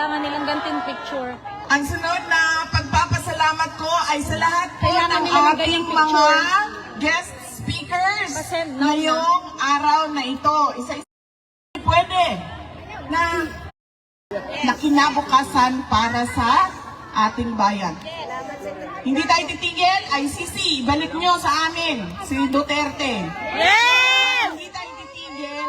kailangan nilang ganting picture. Ang sunod na pagpapasalamat ko ay sa lahat po ng ating mga guest speakers Kasi no, ngayong araw na ito. Isa-isa pwede na na kinabukasan para sa ating bayan. Hindi tayo titigil, ICC, balik nyo sa amin, si Duterte. Hindi tayo titigil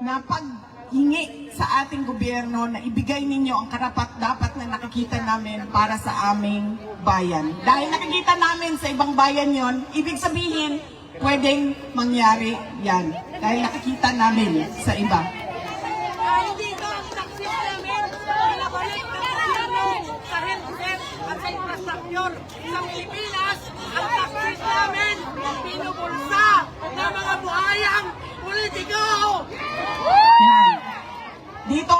na paghingi sa ating gobyerno na ibigay ninyo ang karapat dapat na nakikita namin para sa aming bayan. Dahil nakikita namin sa ibang bayan yon, ibig sabihin, pwedeng mangyari yan. Dahil nakikita namin sa iba. Sa Pilipinas, ang taksis namin pinubulsa ng mga buhayang politiko. Yan. Dito,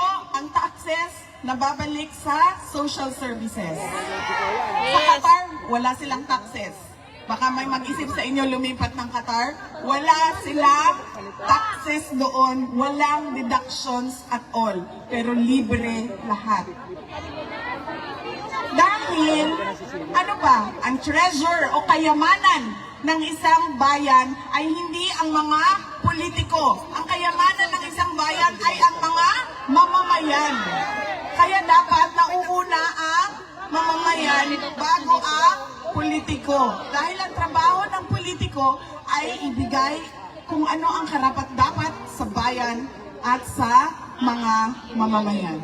ang taxes nababalik sa social services. Sa Qatar, wala silang taxes. Baka may mag-isip sa inyo lumipat ng Qatar. Wala silang taxes doon. Walang deductions at all. Pero libre lahat. Dahil, ano ba, ang treasure o kayamanan ng isang bayan ay hindi ang mga politiko. Ang kayamanan ng isang bayan ay ang mga mamamayan. Kaya dapat nauuna ang mamamayan bago ang politiko. Dahil ang trabaho ng politiko ay ibigay kung ano ang karapat dapat sa bayan at sa mga mamamayan.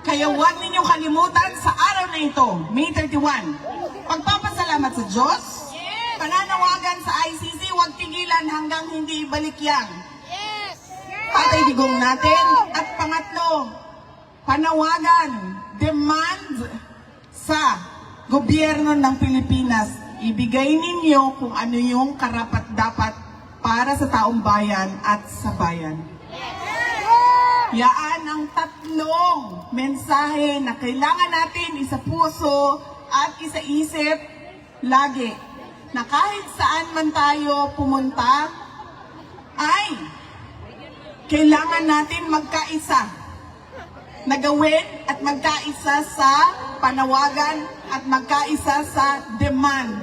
Kaya huwag ninyong kalimutan sa araw na ito, May 31, pagpapasalamat sa Diyos, pananawagan sa ICC, huwag tigilan hanggang hindi ibalik yan. Patay digong natin. At pangatlo, panawagan, demand sa gobyerno ng Pilipinas. Ibigay ninyo kung ano yung karapat dapat para sa taong bayan at sa bayan. Yaan ang tatlong mensahe na kailangan natin isa puso at isa isip lagi. Na kahit saan man tayo pumunta, ay kailangan natin magkaisa. Nagawin at magkaisa sa panawagan at magkaisa sa demand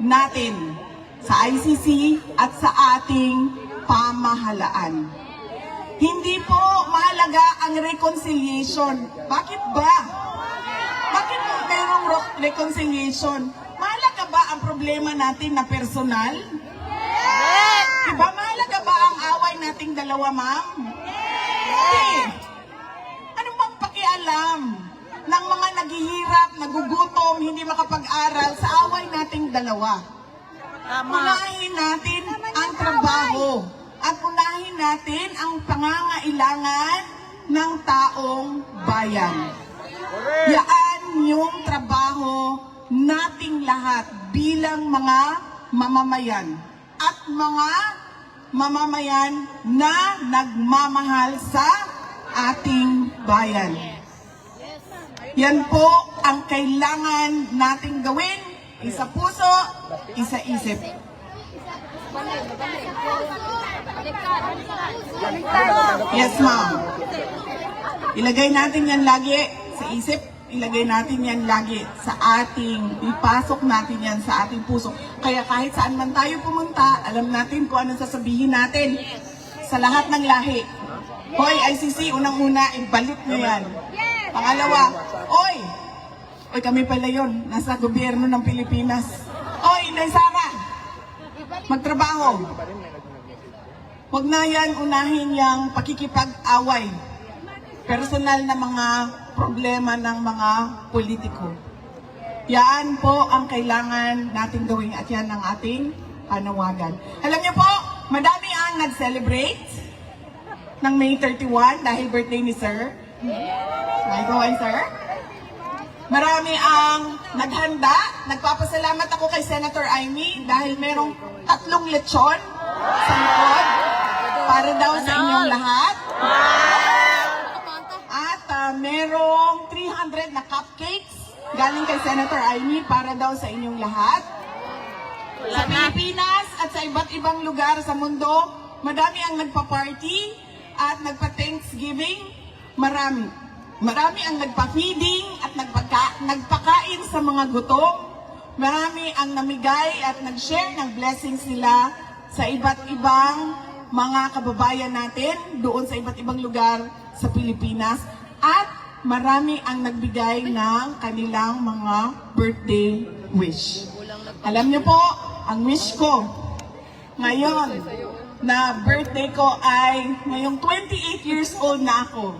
natin sa ICC at sa ating pamahalaan. Hindi po mahalaga ang reconciliation. Bakit ba? Bakit po mayroong ro- reconciliation? Mahalaga ba ang problema natin na personal? Diba mahalaga ba ang away nating dalawa, ma'am? Hindi. Ano bang pakialam ng mga naghihirap, nagugutom, hindi makapag-aral sa away nating dalawa? Unahin natin ang trabaho at unahin natin ang pangangailangan ng taong bayan. Yaan yung trabaho nating lahat bilang mga mamamayan at mga mamamayan na nagmamahal sa ating bayan. Yan po ang kailangan nating gawin. Isa puso, isa isip. Yes, ma'am. Ilagay natin yan lagi sa isip. Ilagay natin yan lagi sa ating, ipasok natin yan sa ating puso. Kaya kahit saan man tayo pumunta, alam natin kung anong sasabihin natin sa lahat ng lahi. Hoy, ICC, unang-una, ibalik nyo yan. Pangalawa, oy, oy, kami pala yon nasa gobyerno ng Pilipinas. Oy, Inday Sara, magtrabaho. Huwag na yan unahin yung pakikipag-away. Personal na mga problema ng mga politiko. Yan po ang kailangan nating gawin at yan ang ating panawagan. Alam niyo po, madami ang nag-celebrate ng May 31 dahil birthday ni Sir. May gawin, Sir? Marami ang naghanda. Nagpapasalamat ako kay Senator Amy dahil merong tatlong lechon sa likod para daw sa inyong lahat. At ah, merong 300 na cupcakes galing kay Senator Amy para daw sa inyong lahat. Sa Pilipinas at sa iba't ibang lugar sa mundo, madami ang nagpa-party at nagpa-Thanksgiving, marami. Marami ang nagpa-feeding at nagpaka, nagpakain sa mga gutom. Marami ang namigay at nag-share ng blessings nila sa iba't ibang mga kababayan natin doon sa iba't ibang lugar sa Pilipinas. At marami ang nagbigay ng kanilang mga birthday wish. Alam niyo po, ang wish ko ngayon na birthday ko ay ngayong 28 years old na ako.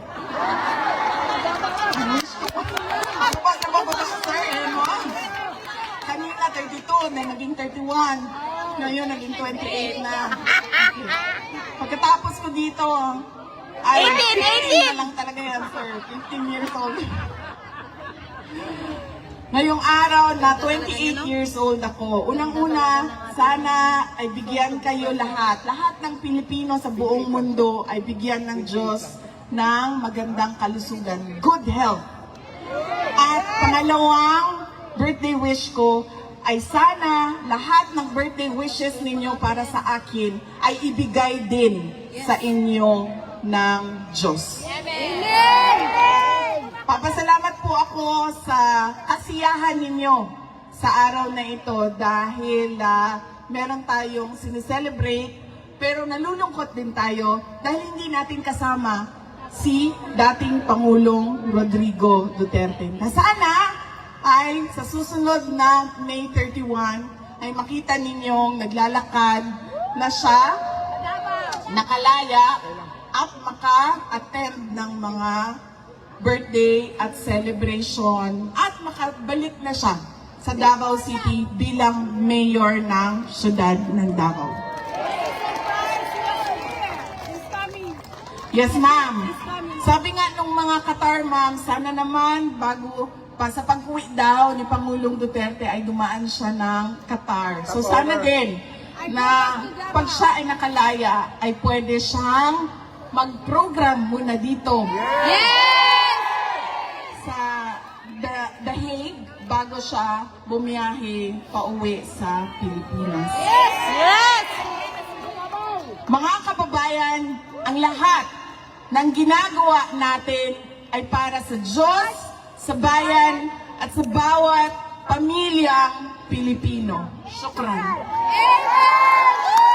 Ang wish ko? Kanina 32, na naging 31. Ngayon naging 28 na. Pagkatapos ko dito, ay 15 na lang talaga yan, sir. 15 years old. Ngayong araw na 28 years old ako, unang-una, sana ay bigyan kayo lahat, lahat ng Pilipino sa buong mundo ay bigyan ng Diyos ng magandang kalusugan, good health. At pangalawang birthday wish ko ay sana lahat ng birthday wishes ninyo para sa akin ay ibigay din sa inyo ng Diyos. Papasalamat po ako sa kasiyahan ninyo sa araw na ito dahil ah, meron tayong sineselebrate pero nalulungkot din tayo dahil hindi natin kasama si dating Pangulong Rodrigo Duterte. Na sana ay sa susunod na May 31 ay makita ninyong naglalakad na siya nakalaya at maka-attend ng mga birthday at celebration at makabalik na siya sa Davao City bilang mayor ng syudad ng Davao. Yes, ma'am. Sabi nga nung mga Qatar, ma'am, sana naman bago pa sa pag-uwi daw ni Pangulong Duterte ay dumaan siya ng Qatar. So sana din na pag siya ay nakalaya ay pwede siyang mag-program muna dito sa The, The Hague bago siya bumiyahe pauwi sa Pilipinas. Mga kababayan, ang lahat ng ginagawa natin ay para sa Diyos, sa bayan, at sa bawat pamilyang Pilipino. Shukran. Amen!